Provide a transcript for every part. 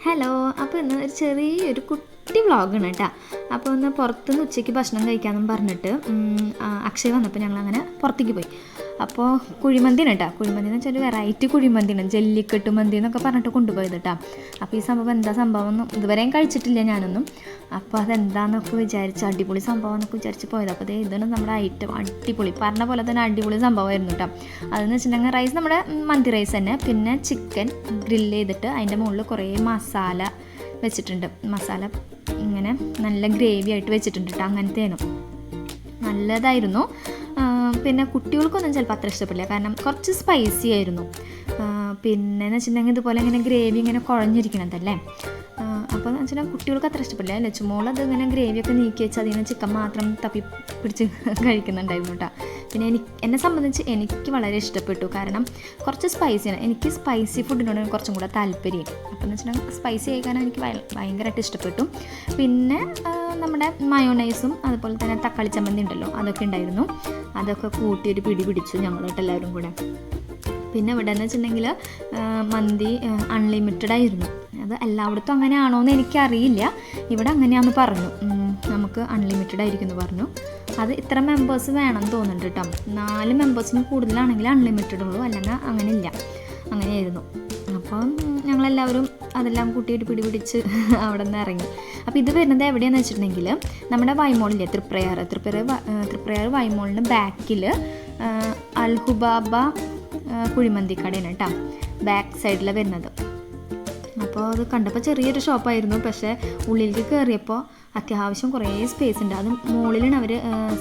Hello അപ്പോൾ ഇന്ന് ഒരു ചെറിയൊരു കുട്ടി വ്ളോഗാണ് കേട്ടോ. അപ്പോൾ ഒന്ന് പുറത്തുനിന്ന് ഉച്ചയ്ക്ക് ഭക്ഷണം കഴിക്കാമെന്നും പറഞ്ഞിട്ട് അക്ഷയ വന്നപ്പോൾ ഞങ്ങൾ അങ്ങനെ പുറത്തേക്ക് പോയി. അപ്പോൾ കുഴിമന്തിയാണ് കേട്ടോ. കുഴിമന്തി എന്ന് വെച്ചാൽ ഒരു വെറൈറ്റി കുഴിമന്തിയാണ്. ജല്ലിക്കെട്ട് മന്തി എന്നൊക്കെ പറഞ്ഞിട്ട് കൊണ്ടുപോയത് കേട്ടോ. അപ്പോൾ ഈ സംഭവം എന്താ സംഭവം ഒന്നും ഇതുവരെയും കഴിച്ചിട്ടില്ല ഞാനൊന്നും. അപ്പോൾ അതെന്താന്നൊക്കെ വിചാരിച്ച് അടിപൊളി സംഭവം എന്നൊക്കെ വിചാരിച്ച് പോയത്. അപ്പോൾ ഇതാണ് നമ്മുടെ ഐറ്റം അടിപൊളി. പറഞ്ഞ പോലെ തന്നെ അടിപൊളി സംഭവമായിരുന്നു കേട്ടോ. അതെന്ന് വെച്ചിട്ടുണ്ടെങ്കിൽ റൈസ് നമ്മുടെ മന്തി റൈസ് തന്നെ. പിന്നെ ചിക്കൻ ഗ്രില്ല് ചെയ്തിട്ട് അതിന്റെ മുകളിൽ കുറേ മസാല വെച്ചിട്ടുണ്ട്. മസാല ഇങ്ങനെ നല്ല ഗ്രേവി ആയിട്ട് വെച്ചിട്ടുണ്ട് കേട്ടോ അങ്ങനത്തേനും. നല്ലതായിരുന്നു. പിന്നെ കുട്ടികൾക്കൊന്നും ചിലപ്പോൾ അത്ര ഇഷ്ടപ്പെടില്ല. കാരണം കുറച്ച് സ്പൈസി ആയിരുന്നു. പിന്നെ എന്ന് വെച്ചിട്ടുണ്ടെങ്കിൽ ഇതുപോലെ ഇങ്ങനെ ഗ്രേവി ഇങ്ങനെ കുഴഞ്ഞിരിക്കണതല്ലേ? അപ്പോൾ എന്ന് വെച്ചാൽ കുട്ടികൾക്ക് അത്ര ഇഷ്ടപ്പെടില്ല ലച്ചുമോൾ അത് ഇങ്ങനെ ഗ്രേവിയൊക്കെ നീക്കി വെച്ച് അതിൽ നിന്ന് ചിക്കൻ മാത്രം തപ്പി പിടിച്ച് കഴിക്കുന്നുണ്ടായിരുന്നു കേട്ടോ പിന്നെ എനിക്ക് എന്നെ സംബന്ധിച്ച് എനിക്ക് വളരെ ഇഷ്ടപ്പെട്ടു. കാരണം കുറച്ച് സ്പൈസിയാണ് എനിക്ക് സ്പൈസി ഫുഡിനോട് കുറച്ചും കൂടെ താല്പര്യം. അപ്പോൾ എന്ന് വെച്ചിട്ടുണ്ടെങ്കിൽ സ്പൈസി കഴിക്കാനും എനിക്ക് ഭയ- ഭയങ്കരമായിട്ട് ഇഷ്ടപ്പെട്ടു. പിന്നെ നമ്മുടെ മയോണൈസും അതുപോലെ തന്നെ തക്കാളി ചമ്മന്തി ഉണ്ടല്ലോ അതൊക്കെ ഉണ്ടായിരുന്നു. അതൊക്കെ കൂട്ടി ഒരു പിടി പിടിച്ചു ഞങ്ങളോട്ട് എല്ലാവരും കൂടെ. പിന്നെ ഇവിടെ എന്ന് വെച്ചിട്ടുണ്ടെങ്കിൽ മന്തി അൺലിമിറ്റഡ് ആയിരുന്നു. അത് എല്ലായിടത്തും അങ്ങനെയാണോ എന്ന് എനിക്കറിയില്ല. ഇവിടെ അങ്ങനെയാണെന്ന് പറഞ്ഞു. നമുക്ക് അൺലിമിറ്റഡ് ആയിരിക്കും എന്ന് പറഞ്ഞു. അത് ഇത്ര മെമ്പേഴ്സ് വേണമെന്ന് തോന്നുന്നുണ്ട് കേട്ടോ. നാല് മെമ്പേഴ്സിന് കൂടുതലാണെങ്കിൽ അൺലിമിറ്റഡ് ഉള്ളൂ അല്ലെങ്കിൽ അങ്ങനെ ഇല്ല അങ്ങനെയായിരുന്നു. അപ്പോൾ ഞങ്ങളെല്ലാവരും അതെല്ലാം കൂട്ടിയിട്ട് പിടിപിടിച്ച് പിടി പിടിച്ച് അവിടെ നിന്ന് ഇറങ്ങി. അപ്പോൾ ഇത് വരുന്നത് എവിടെയാണെന്ന് വെച്ചിട്ടുണ്ടെങ്കിൽ നമ്മുടെ വൈമോളില്ലേ തൃപ്രയാർ തൃപ്രയാർ തൃപ്രയാർ വൈമോളിന്റെ ബാക്കിൽ അൽഹുബാബ കുഴിമന്തിക്കടയാണ് കുഴിമന്തി കടയാണ് കേട്ടോ ബാക്ക് സൈഡിൽ വരുന്നത്. അപ്പോൾ അത് കണ്ടപ്പോൾ ചെറിയൊരു ഷോപ്പായിരുന്നു. പക്ഷേ ഉള്ളിലേക്ക് കയറിയപ്പോൾ അത്യാവശ്യം കുറേ സ്പേസ് ഉണ്ട്. അത് മുകളിലാണ് അവർ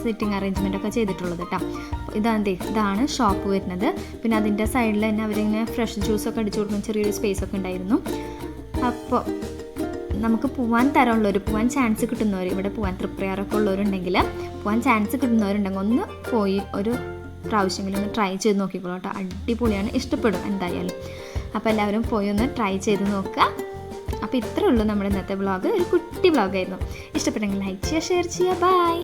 സിറ്റിംഗ് അറേഞ്ച്മെന്റ് ഒക്കെ ചെയ്തിട്ടുള്ളത് കേട്ടോ. ഇതാണ് ഇതാണ് ഷോപ്പ് വരുന്നത്. പിന്നെ അതിന്റെ സൈഡിൽ തന്നെ അവരിങ്ങനെ ഫ്രഷ് ജ്യൂസൊക്കെ അടിച്ചു കൊടുക്കുന്ന ചെറിയൊരു സ്പേസ് ഒക്കെ ഉണ്ടായിരുന്നു. അപ്പോൾ നമുക്ക് പോവാൻ തരമുള്ളവർ പോകാൻ ചാൻസ് കിട്ടുന്നവർ ഇവിടെ പോവാൻ തൃപ്രയാറൊക്കെ ഉള്ളവരുണ്ടെങ്കിൽ പോവാൻ ചാൻസ് കിട്ടുന്നവരുണ്ടെങ്കിൽ ഒന്ന് പോയി ഒരു പ്രാവശ്യമെങ്കിലും ഒന്ന് ട്രൈ ചെയ്ത് നോക്കിക്കോളൂ കേട്ടോ. അടിപൊളിയാണ്. ഇഷ്ടപ്പെടും എന്തായാലും. അപ്പോൾ എല്ലാവരും പോയി ഒന്ന് ട്രൈ ചെയ്ത് നോക്കുക. അപ്പോൾ ഇത്രേ ഉള്ളൂ നമ്മുടെ ഇന്നത്തെ വ്ളോഗ് ഒരു കുട്ടി വ്ളോഗായിരുന്നു ഇഷ്ടപ്പെട്ടെങ്കിൽ ലൈക്ക് ചെയ്യുക ഷെയർ ചെയ്യുക. ബൈ